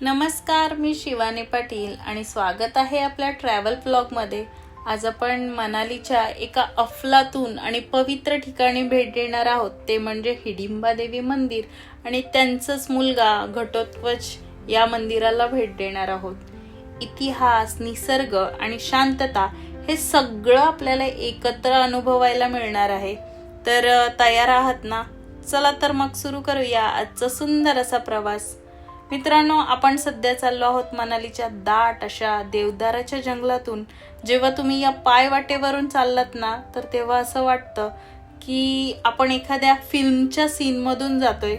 नमस्कार मी शिवानी पाटील आणि स्वागत आहे आपल्या ट्रॅव्हल ब्लॉगमध्ये आज आपण मनालीच्या एका अफलातून आणि पवित्र ठिकाणी भेट देणार आहोत. ते म्हणजे हिडिंबा देवी मंदिर आणि त्यांचंच मुलगा घटोत्कच या मंदिराला भेट देणार आहोत. इतिहास निसर्ग आणि शांतता हे सगळं आपल्याला एकत्र अनुभवायला मिळणार आहे. तर तयार आहात ना? चला तर मग सुरू करूया आजचा सुंदर असा प्रवास. मित्रांनो आपण सध्या चाललो आहोत मनालीच्या दाट अशा देवदाराच्या जंगलातून. जेव्हा तुम्ही या पायवाटेवरून चाललात ना तर तेव्हा असं वाटतं की आपण एखाद्या फिल्मच्या सीनमधून जातोय.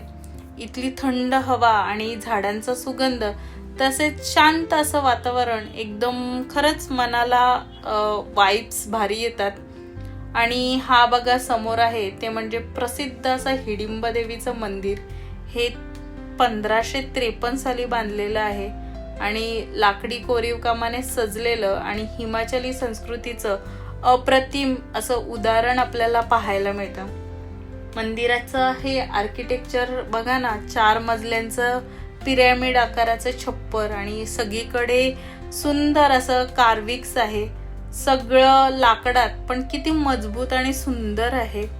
इथली थंड हवा आणि झाडांचा सुगंध तसेच शांत असं वातावरण एकदम खरंच मनाला वाईब्स भारी येतात. आणि हा बघा समोर आहे ते म्हणजे प्रसिद्ध असं हिडिंबा देवीचं मंदिर. हे पंधराशे त्रेपन्न साली बांधलेलं आहे आणि लाकडी कोरीव कामाने सजलेलं आणि हिमाचली संस्कृतीचं अप्रतिम असं उदाहरण आपल्याला पाहायला मिळतं. मंदिराचं हे आर्किटेक्चर बघा ना चार मजल्यांचं पिरॅमिड आकाराचं छप्पर आणि सगळीकडे सुंदर असं कार्विक्स आहे. सगळं लाकडात पण किती मजबूत आणि सुंदर आहे.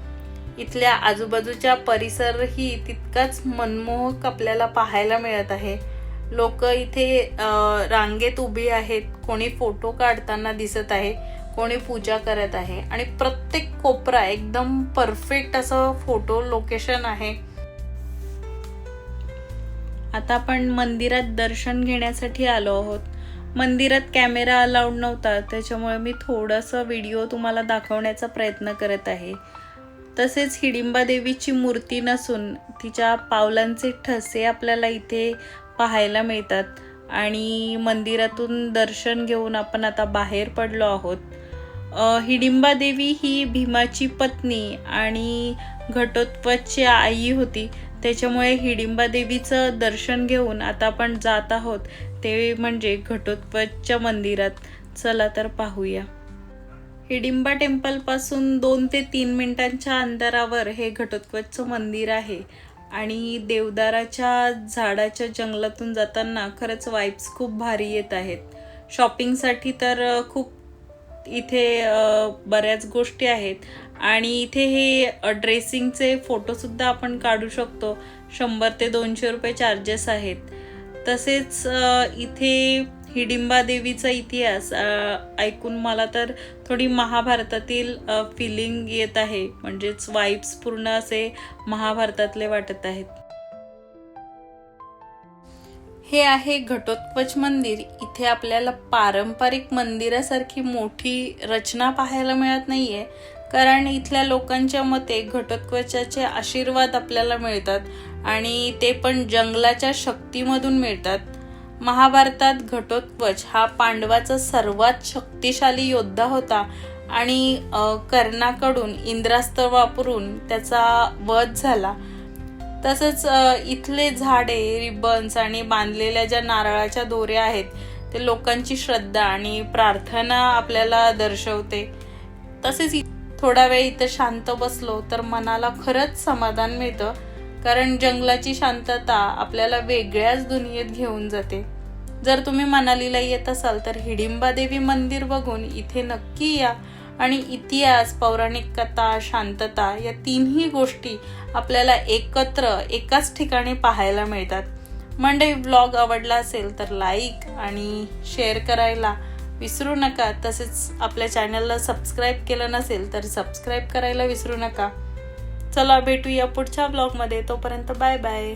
इथल्या आजूबाजूच्या परिसरही तितकाच मनमोहक आपल्याला पाहायला मिळत आहे. लोक इथे रांगेत उभी आहेत. कोणी फोटो काढताना दिसत आहे. कोणी पूजा करत आहे. आणि प्रत्येक कोपरा एकदम परफेक्ट असं फोटो लोकेशन आहे. आता आपण मंदिरात दर्शन घेण्यासाठी आलो आहोत. मंदिरात कॅमेरा अलाउड नव्हता. त्याच्यामुळे मी थोडंसं व्हिडिओ तुम्हाला दाखवण्याचा प्रयत्न करत आहे. तसेच हिडिंबा देवीची मूर्ती नसून तिच्या पावलांचे ठसे आपल्याला इथे पाहायला मिळतात. आणि मंदिरातून दर्शन घेऊन आपण आता बाहेर पडलो आहोत. हिडिंबा देवी ही भीमाची पत्नी आणि घटोत्कचची आई होती. त्याच्यामुळे हिडिंबा देवीचं दर्शन घेऊन आता आपण जात आहोत. ते म्हणजे घटोत्कचच्या मंदिरात. चला तर पाहूया. हिडिंबा टेम्पलपासून दोन ते तीन मिनिटांच्या अंतरावर हे घटोत्कचचं मंदिर आहे. आणि देवदाराच्या झाडाच्या जंगलातून जाताना खरंच वाईब्स खूप भारी येत आहेत. शॉपिंगसाठी तर खूप इथे बऱ्याच गोष्टी आहेत. आणि इथे हे ड्रेसिंगचे फोटोसुद्धा आपण काढू शकतो. शंभर ते दोनशे रुपये चार्जेस आहेत. तसेच इथे हिडिंबा देवीचा इतिहास ऐकून मला तर थोडी महाभारतातील फिलिंग येत आहे. म्हणजेच वाईब्स पूर्ण असे महाभारतातले वाटत आहेत. हे आहे घटोत्कच मंदिर. इथे आपल्याला पारंपरिक मंदिरासारखी मोठी रचना पाहायला मिळत नाहीये. कारण इथल्या लोकांच्या मते घटोत्कचाचे आशीर्वाद आपल्याला मिळतात आणि ते पण जंगलाच्या शक्तीमधून मिळतात. महाभारतात घटोत्कच हा पांडवाचा सर्वात शक्तिशाली योद्धा होता आणि कर्णाकडून इंद्रास्त्र वापरून त्याचा वध झाला. तसंच इथले झाडे रिबन्स आणि बांधलेल्या ज्या नारळाच्या दोऱ्या आहेत ते लोकांची श्रद्धा आणि प्रार्थना आपल्याला दर्शवते. तसेच थोडा वेळ इथं शांत बसलो तर मनाला खरंच समाधान मिळतं. कारण जंगलाची शांतता आपल्याला वेगळ्याच दुनियेत घेऊन जाते. जर तुम्ही मनालीला येत असाल तर हिडिंबा देवी मंदिर बघून इथे नक्की या. आणि इतिहास पौराणिक कथा शांतता या तिन्ही गोष्टी आपल्याला एकत्र एकाच ठिकाणी पाहायला मिळतात. मंडळी ब्लॉग आवडला असेल तर लाईक आणि शेअर करायला विसरू नका. तसेच आपल्या चॅनलला सबस्क्राईब केलं नसेल तर सबस्क्राईब करायला विसरू नका. चला भेटूया पुढच्या ब्लॉगमध्ये तोपर्यंत बाय बाय